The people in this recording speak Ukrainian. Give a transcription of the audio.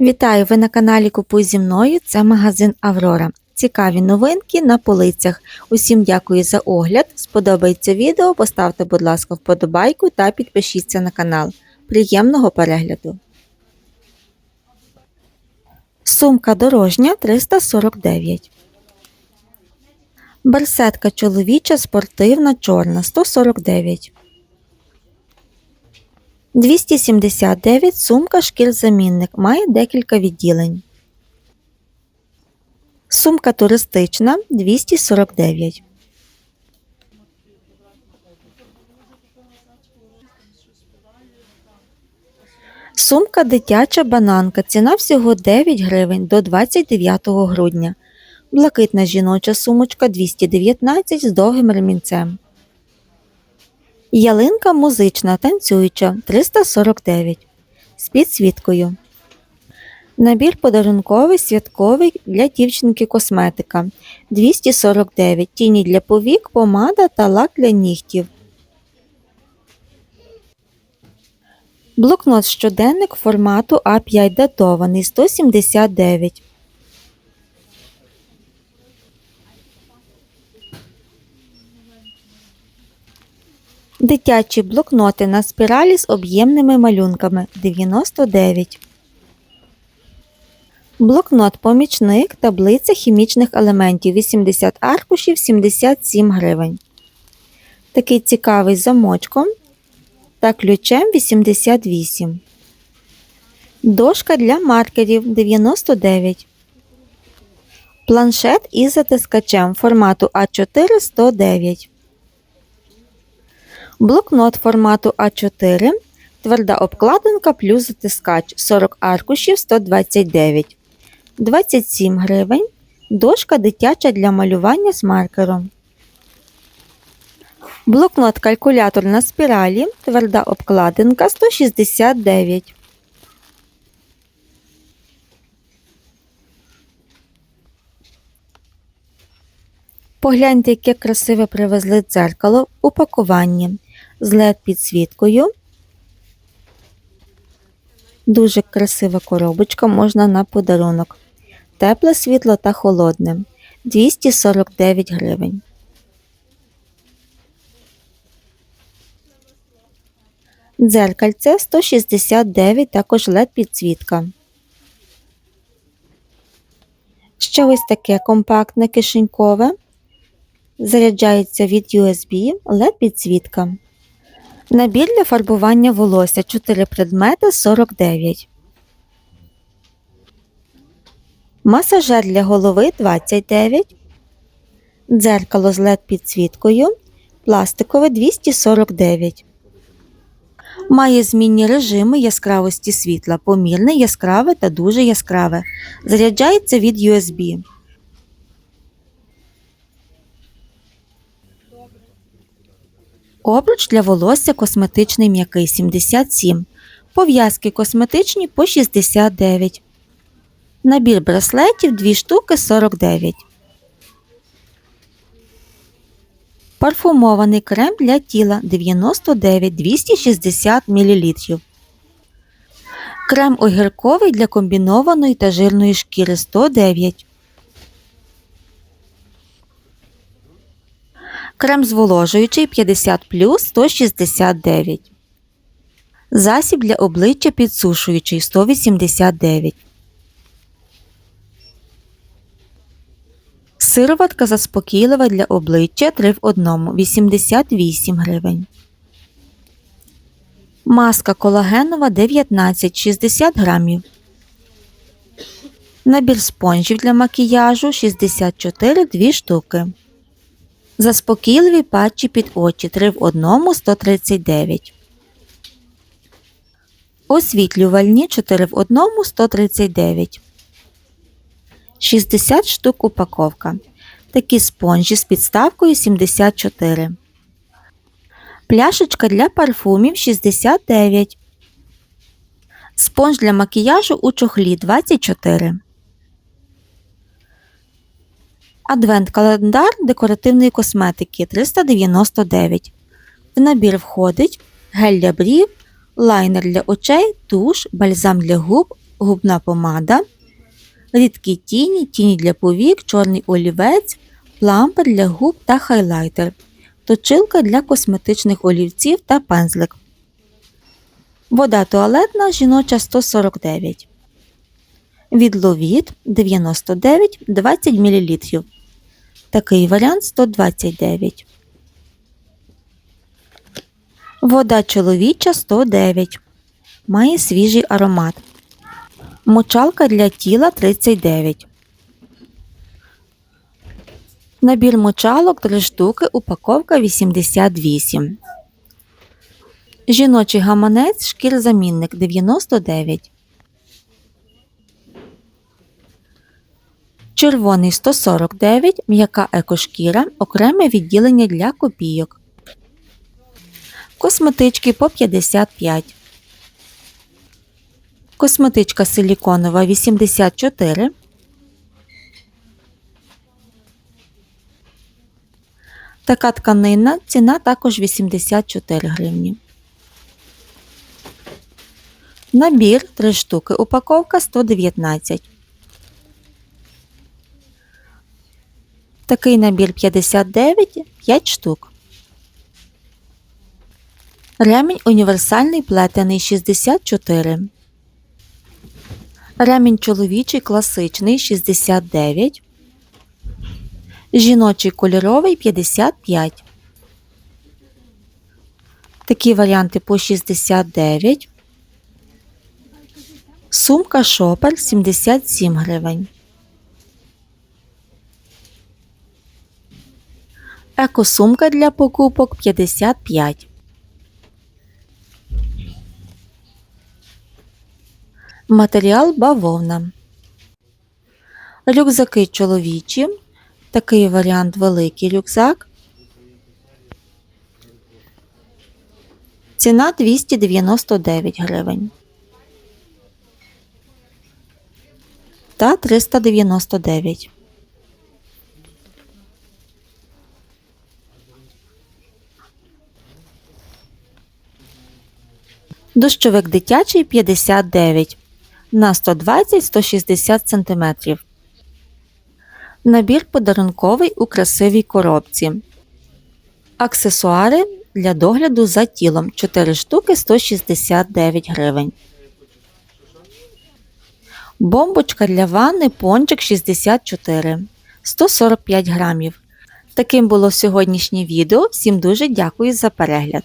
Вітаю! Ви на каналі Купуй зі мною. Це магазин Аврора. Цікаві новинки на полицях. Усім дякую за огляд. Сподобається відео, поставте, будь ласка, вподобайку та підпишіться на канал. Приємного перегляду! Сумка дорожня 349. Барсетка чоловіча спортивна чорна 149. 279 сумка шкірзамінник має декілька відділень. Сумка туристична 249. Сумка дитяча бананка. Ціна всього 9 гривень до 29 грудня. Блакитна жіноча сумочка 219 з довгим ремінцем. Ялинка музична танцююча 349 з підсвіткою. Набір подарунковий святковий для дівчинки косметика 249 тіні для повік, помада та лак для нігтів. Блокнот щоденник формату А5 датований 179. Дитячі блокноти на спіралі з об'ємними малюнками 99. Блокнот помічник таблиця хімічних елементів 80 аркушів 77 гривень. Такий цікавий замочком та ключем 88. Дошка для маркерів 99. Планшет із затискачем формату А4 109. Блокнот формату А4, тверда обкладинка плюс затискач 40 аркушів 129, 27 гривень, дошка дитяча для малювання з маркером. Блокнот калькулятор на спіралі, тверда обкладинка 169. Погляньте, яке красиве привезли дзеркало в упакуванні з led підсвіткою. Дуже красива коробочка можна на подарунок. Тепле світло та холодне 249 гривень. Дзеркальце 169 також led підсвітка. Ще ось таке компактне кишенькове. Заряджається від USB LED підсвітка. Набір для фарбування волосся 4 предмети 49. Масажер для голови 29. Дзеркало з LED підсвіткою. Пластикове 249. Має змінні режими яскравості світла, помірне, яскраве та дуже яскраве. Заряджається від USB. Обруч для волосся косметичний м'який 77. Пов'язки косметичні по 69. Набір браслетів 2 штуки 49. Парфумований крем для тіла 99 260 мл. Крем огірковий для комбінованої та жирної шкіри 109. Крем зволожуючий 50 169. Засіб для обличчя підсушуючий 189. Сироватка заспокійлива для обличчя 3 в 1 88 гривень. Маска колагенова 19 60 грамів. Набір спонжів для макіяжу 64 2 штуки. Заспокійливі патчі під очі 3 в 1 139. Освітлювальні 4 в 1 139. 60 штук упаковка. Такі спонжі з підставкою 74. Пляшечка для парфумів 69. Спонж для макіяжу у чохлі 24. Адвент-календар декоративної косметики 399. В набір входить гель для брів, лайнер для очей, туш, бальзам для губ, губна помада, рідкі тіні, тіні для повік, чорний олівець, плампер для губ та хайлайтер, точилка для косметичних олівців та пензлик. Вода туалетна жіноча 149. Відловіт 99 20 мл. Такий варіант 129. Вода чоловіча 109. Має свіжий аромат. Мочалка для тіла 39. Набір мочалок 3 штуки, упаковка 88. Жіночий гаманець шкірзамінник 99. Червоний 149, м'яка екошкіра, окреме відділення для копійок. Косметички по 55. Косметичка силіконова 84. Така тканина, ціна також 84 гривні. Набір 3 штуки, упаковка 119. Такий набір 59, 5 штук. Ремінь універсальний плетений 64. Ремінь чоловічий класичний 69. Жіночий кольоровий 55. Такі варіанти по 69. Сумка шопер 77 гривень. Екосумка для покупок 55. Матеріал бавовна. Рюкзаки чоловічі. Такий варіант великий рюкзак. Ціна 299 гривень. Та 399. Дощовик дитячий 59 на 120-160 см. Набір подарунковий у красивій коробці. Аксесуари для догляду за тілом 4 штуки 169 гривень. Бомбочка для ванни пончик 64 145 грамів. Таким було сьогоднішнє відео. Всім дуже дякую за перегляд.